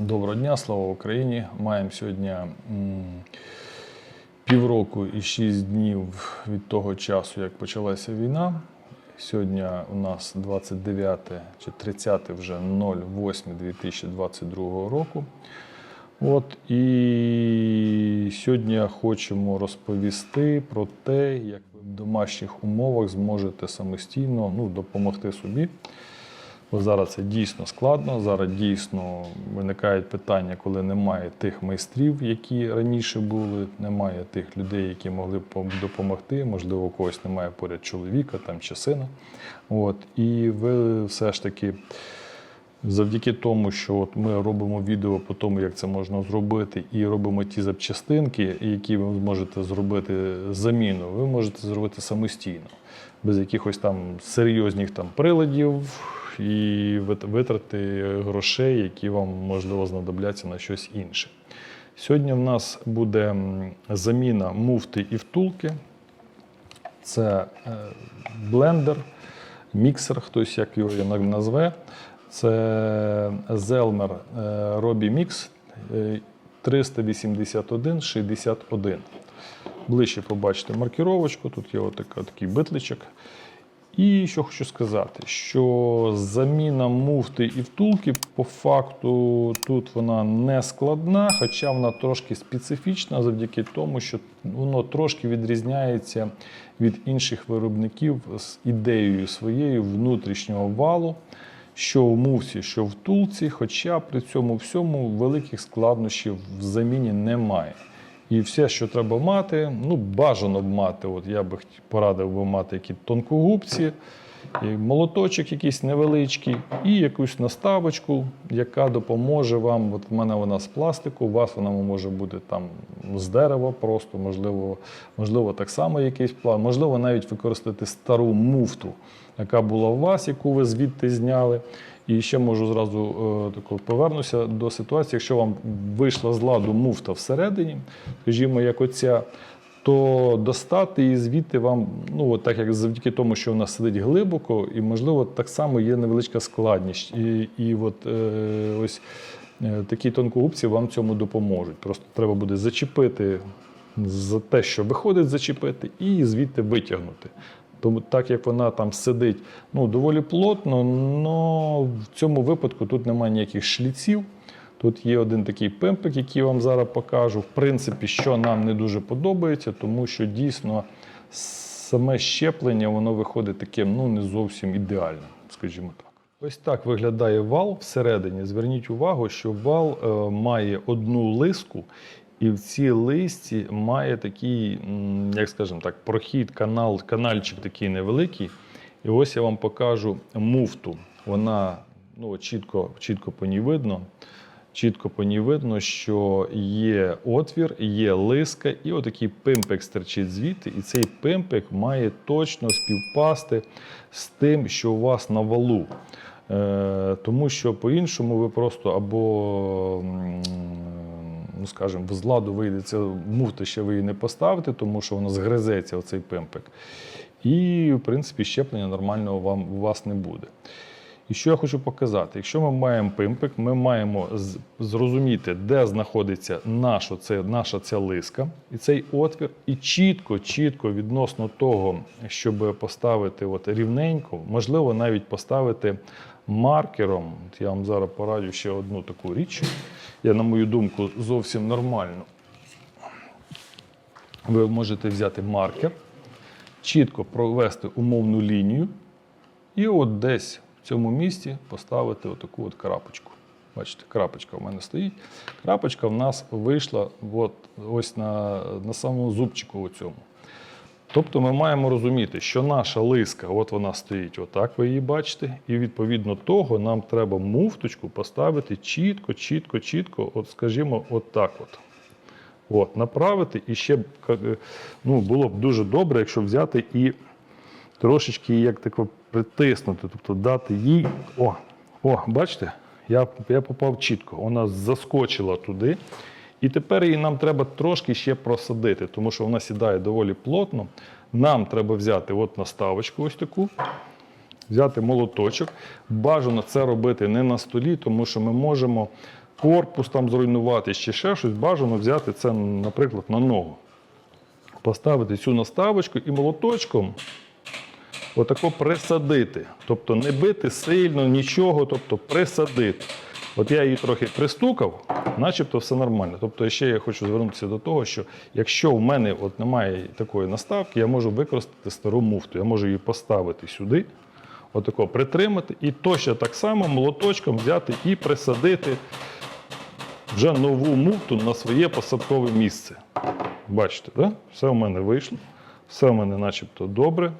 Доброго дня, слава Україні! Маємо сьогодні півроку і шість днів від того часу, як почалася війна. Сьогодні у нас 29 чи 30 вже 08-2022 року. От і сьогодні хочемо розповісти про те, як ви в домашніх умовах зможете самостійно ну, допомогти собі. Бо зараз це дійсно складно. Зараз дійсно виникають питання, коли немає тих майстрів, які раніше були, немає тих людей, які могли б допомогти. Можливо, у когось немає поряд чоловіка там, чи сина. От. І ви все ж таки. Завдяки тому, що от ми робимо відео по тому, як це можна зробити, і робимо ті запчастинки, які ви зможете зробити заміну, ви можете зробити самостійно, без якихось там серйозних там приладів і витрати грошей, які вам можливо знадобляться на щось інше. Сьогодні в нас буде заміна муфти і втулки. Це е, блендер, міксер, хтось як його назве. Це Zelmer е, Robi Mix е, 381-61. Ближче побачите маркіровочку, тут є отака, такий битличок. І що хочу сказати, що заміна муфти і втулки по факту тут вона не складна, хоча вона трошки специфічна завдяки тому, що воно трошки відрізняється від інших виробників з ідеєю своєю внутрішнього валу, що в муфті, що в втулці, хоча при цьому всьому великих складнощів в заміні немає. І все, що треба мати, ну бажано б мати. От я би порадив би мати які тонкогубці, молоточок якийсь невеличкий, і якусь наставочку, яка допоможе вам. От в мене вона з пластику, у вас вона може бути там з дерева, просто можливо, можливо, так само якийсь план, можливо, навіть використати стару муфту, яка була у вас, яку ви звідти зняли. І ще можу зразу е, тако повернуся до ситуації, якщо вам вийшла з ладу муфта всередині, скажімо, як оця, то достати її звідти вам, ну от так як завдяки тому, що вона сидить глибоко, і можливо так само є невеличка складність. І, і от е, ось е, такі тонкогубці вам цьому допоможуть. Просто треба буде зачепити за те, що виходить зачепити, і звідти витягнути. Тому так як вона там сидить ну, доволі плотно, але в цьому випадку тут немає ніяких шліців. Тут є один такий пимпик, який я вам зараз покажу. В принципі, що нам не дуже подобається, тому що дійсно саме щеплення воно виходить таким ну, не зовсім ідеальним, скажімо так. Ось так виглядає вал всередині. Зверніть увагу, що вал е, має одну лиску, і в цій листі має такий, як скажемо так, прохід, канал, канальчик такий невеликий. І ось я вам покажу муфту. Вона ну, чітко, чітко по ній видно. Чітко по ній видно, що є отвір, є лиска, і отакий пимпик стерчить звідти. І цей пимпик має точно співпасти з тим, що у вас на валу. Е, тому що по-іншому ви просто або, ну скажімо, з ладу вийде ця муфта, ще ви її не поставите, тому що воно згризеться, оцей пимпик. І, в принципі, щеплення нормального вам у вас не буде. І що я хочу показати? Якщо ми маємо пимпик, ми маємо зрозуміти, де знаходиться наша, це, наша ця лиска і цей отвір, і чітко, чітко відносно того, щоб поставити от рівненько, можливо, навіть поставити маркером. Я вам зараз пораджу ще одну таку річ. Я, на мою думку, зовсім нормально. Ви можете взяти маркер, чітко провести умовну лінію. І от десь в цьому місці поставити отаку от крапочку. Бачите, крапочка в мене стоїть. Крапочка в нас вийшла от, ось на, на самому зубчику у цьому. Тобто ми маємо розуміти, що наша лиска, от вона стоїть, отак ви її бачите, і відповідно того нам треба муфточку поставити чітко, чітко, чітко, от скажімо, от так от. От, направити і ще е, ну, було б дуже добре, якщо взяти і трошечки як тако притиснути, тобто дати їй. О, о, бачите, я, я попав чітко. Вона заскочила туди. І тепер її нам треба трошки ще просадити, тому що вона сідає доволі плотно. Нам треба взяти от наставочку, ось таку, взяти молоточок. Бажано це робити не на столі, тому що ми можемо корпус там зруйнувати, чи ще щось, бажано взяти це, наприклад, на ногу. Поставити цю наставочку і молоточком отако присадити. Тобто не бити сильно, нічого, тобто присадити. От я її трохи пристукав, начебто все нормально. Тобто ще я хочу звернутися до того, що якщо в мене от немає такої наставки, я можу використати стару муфту. Я можу її поставити сюди, отако притримати, і точно так само молоточком взяти і присадити вже нову муфту на своє посадкове місце. Бачите, да? все в мене вийшло, все в мене начебто добре.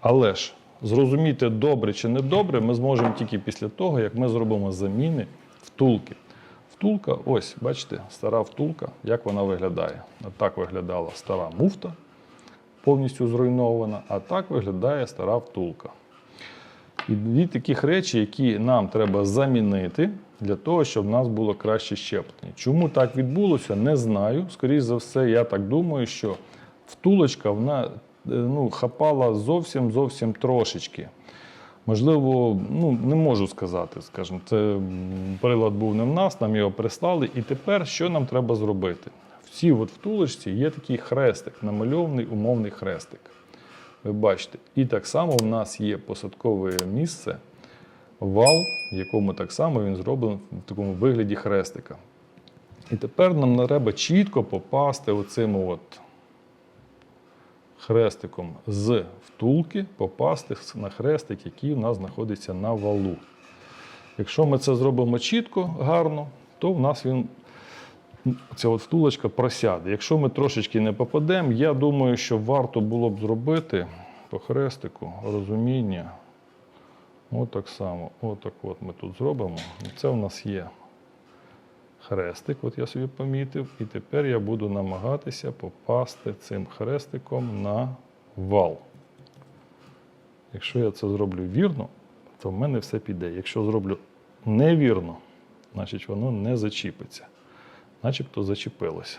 Але ж зрозуміти добре чи не добре ми зможемо тільки після того, як ми зробимо заміни втулки. Втулка, ось, бачите, стара втулка, як вона виглядає. Так виглядала стара муфта, повністю зруйнована, а так виглядає стара втулка. І дві таких речі, які нам треба замінити для того, щоб в нас було краще щеплення. Чому так відбулося, не знаю. Скоріше за все, я так думаю, що втулочка вона е, ну, хапала зовсім зовсім трошечки. Можливо, ну не можу сказати, скажімо, це прилад був не в нас, нам його прислали. І тепер що нам треба зробити? В цій от втулочці є такий хрестик, намальований умовний хрестик. Ви бачите, і так само в нас є посадкове місце, вал, в якому так само він зроблений в такому вигляді хрестика. І тепер нам треба чітко попасти оцим от хрестиком з втулки, попасти на хрестик, який у нас знаходиться на валу. Якщо ми це зробимо чітко, гарно, то в нас він ця от втулочка просяде. Якщо ми трошечки не попадемо, я думаю, що варто було б зробити по хрестику розуміння. Отак само. Отак от ми тут зробимо. Це в нас є хрестик, от я собі помітив. І тепер я буду намагатися попасти цим хрестиком на вал. Якщо я це зроблю вірно, то в мене все піде. Якщо зроблю невірно, значить воно не зачіпиться начебто зачепилося.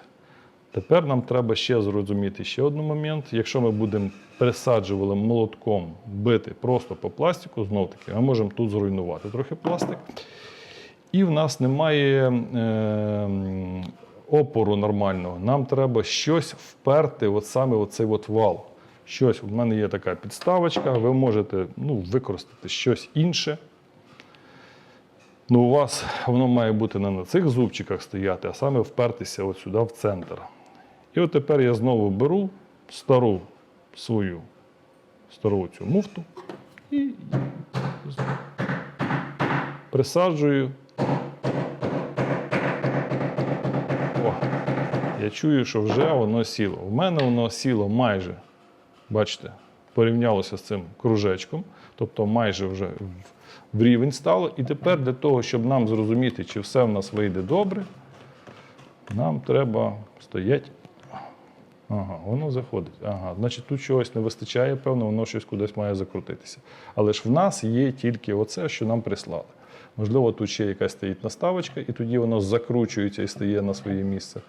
Тепер нам треба ще зрозуміти ще один момент. Якщо ми будемо присаджували молотком бити просто по пластику, знов таки, ми можемо тут зруйнувати трохи пластик. І в нас немає е, опору нормального. Нам треба щось вперти, от саме оцей от вал. Щось, у мене є така підставочка, ви можете ну, використати щось інше. Ну, у вас воно має бути не на цих зубчиках стояти, а саме впертися от сюди в центр. І от тепер я знову беру стару свою стару цю муфту і присаджую. Я чую, що вже воно сіло. У мене воно сіло майже, бачите, порівнялося з цим кружечком, тобто майже вже в- рівень стало. І тепер для того, щоб нам зрозуміти, чи все в нас вийде добре, нам треба стояти. Ага, воно заходить. Ага, значить, тут чогось не вистачає, певно, воно щось кудись має закрутитися. Але ж в нас є тільки оце, що нам прислали. Можливо, тут ще якась стоїть наставочка, і тоді воно закручується і стає на своє місце.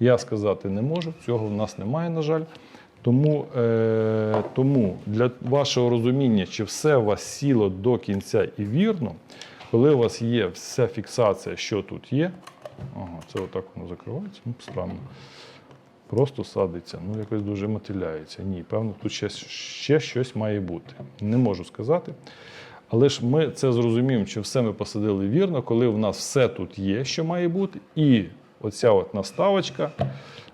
Я сказати не можу, цього в нас немає, на жаль. Тому, е, тому для вашого розуміння, чи все у вас сіло до кінця і вірно, коли у вас є вся фіксація, що тут є, ага, це отак воно закривається, ну, странно. Просто садиться, ну якось дуже мотиляється. Ні, певно, тут ще, ще щось має бути. Не можу сказати. Але ж ми це зрозуміємо, чи все ми посадили вірно, коли в нас все тут є, що має бути, і оця от наставочка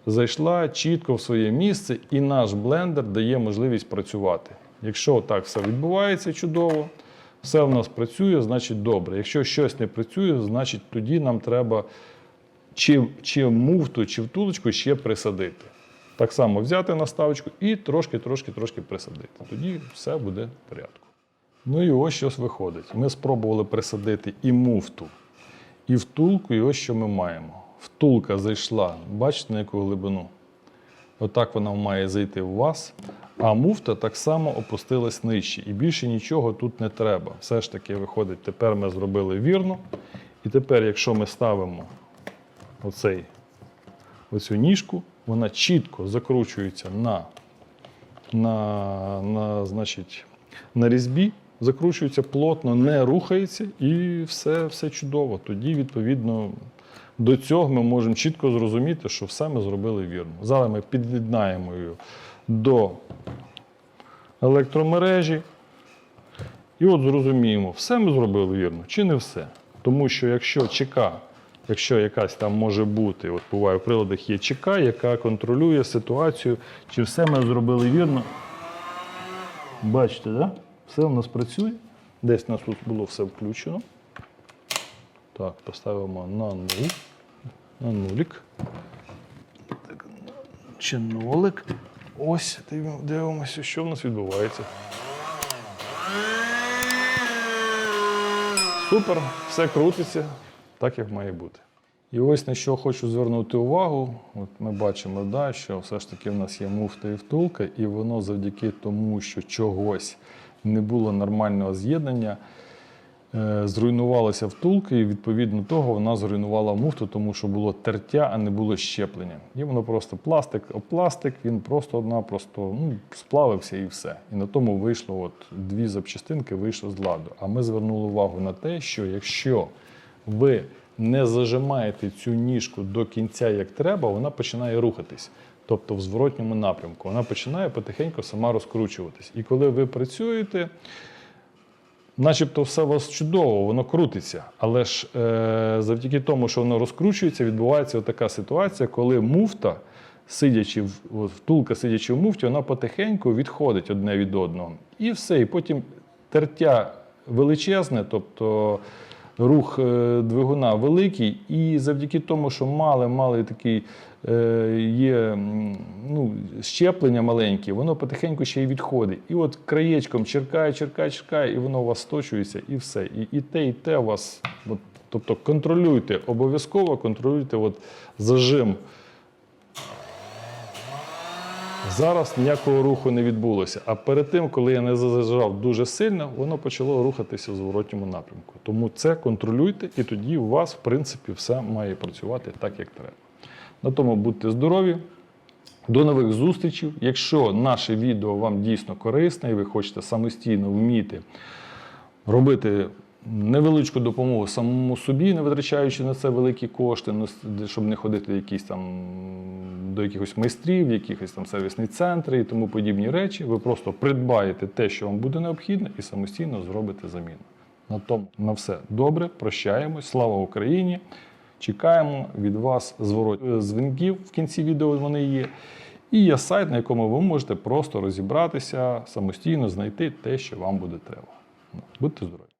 зайшла чітко в своє місце, і наш блендер дає можливість працювати. Якщо так все відбувається чудово, все в нас працює, значить добре. Якщо щось не працює, значить тоді нам треба чи, чи муфту, чи втулочку ще присадити. Так само взяти наставочку і трошки, трошки, трошки присадити. Тоді все буде в порядку. Ну і ось щось виходить. Ми спробували присадити і муфту, і втулку, і ось що ми маємо. Втулка зайшла, бачите, на яку глибину? Отак вона має зайти в вас. А муфта так само опустилась нижче. І більше нічого тут не треба. Все ж таки виходить, тепер ми зробили вірно. І тепер, якщо ми ставимо оцей, оцю ніжку, вона чітко закручується на, на, на, значить, на різьбі, закручується плотно, не рухається і все, все чудово. Тоді, відповідно, до цього ми можемо чітко зрозуміти, що все ми зробили вірно. Зараз ми під'єднаємо її до електромережі. І от зрозуміємо, все ми зробили вірно чи не все. Тому що якщо ЧК, якщо якась там може бути, от буває в приладах є ЧК, яка контролює ситуацію, чи все ми зробили вірно. Бачите, да? Все у нас працює. Десь у нас тут було все включено. Так, поставимо на нуль. На нулік. Так, Чи нолик. Ось дивимося, що в нас відбувається. Супер, все крутиться так, як має бути. І ось на що хочу звернути увагу. От ми бачимо, да, що все ж таки в нас є муфта і втулка, і воно завдяки тому, що чогось не було нормального з'єднання, е, зруйнувалася втулка, і відповідно того вона зруйнувала муфту, тому що було тертя, а не було щеплення. І воно просто пластик, об пластик, він просто-напросто ну, сплавився і все. І на тому вийшло от дві запчастинки вийшло з ладу. А ми звернули увагу на те, що якщо ви не зажимаєте цю ніжку до кінця як треба, вона починає рухатись. Тобто в зворотньому напрямку. Вона починає потихеньку сама розкручуватись. І коли ви працюєте, начебто все у вас чудово, воно крутиться. Але ж е, завдяки тому, що воно розкручується, відбувається така ситуація, коли муфта, сидячи в втулка, сидячи в муфті, вона потихеньку відходить одне від одного. І все. І потім тертя величезне, тобто рух е, двигуна великий, і завдяки тому, що мали-мали такий е, є ну, щеплення маленьке, воно потихеньку ще й відходить. І от краєчком черкає, черкає, черкає, і воно у вас сточується, і все. І, і те, і те у вас. От, тобто контролюйте, обов'язково контролюйте от, зажим. Зараз ніякого руху не відбулося. А перед тим, коли я не зажав дуже сильно, воно почало рухатися в зворотньому напрямку. Тому це контролюйте, і тоді у вас, в принципі, все має працювати так, як треба. На тому будьте здорові. До нових зустрічей. Якщо наше відео вам дійсно корисне і ви хочете самостійно вміти робити невеличку допомогу самому собі, не витрачаючи на це великі кошти, ну, щоб не ходити якісь там до якихось майстрів, якихось там сервісні центри і тому подібні речі. Ви просто придбаєте те, що вам буде необхідно, і самостійно зробите заміну. На тому на все добре. Прощаємось. Слава Україні! Чекаємо від вас зворот е, дзвінків в кінці відео. Вони є. І є сайт, на якому ви можете просто розібратися, самостійно знайти те, що вам буде треба. Будьте здорові!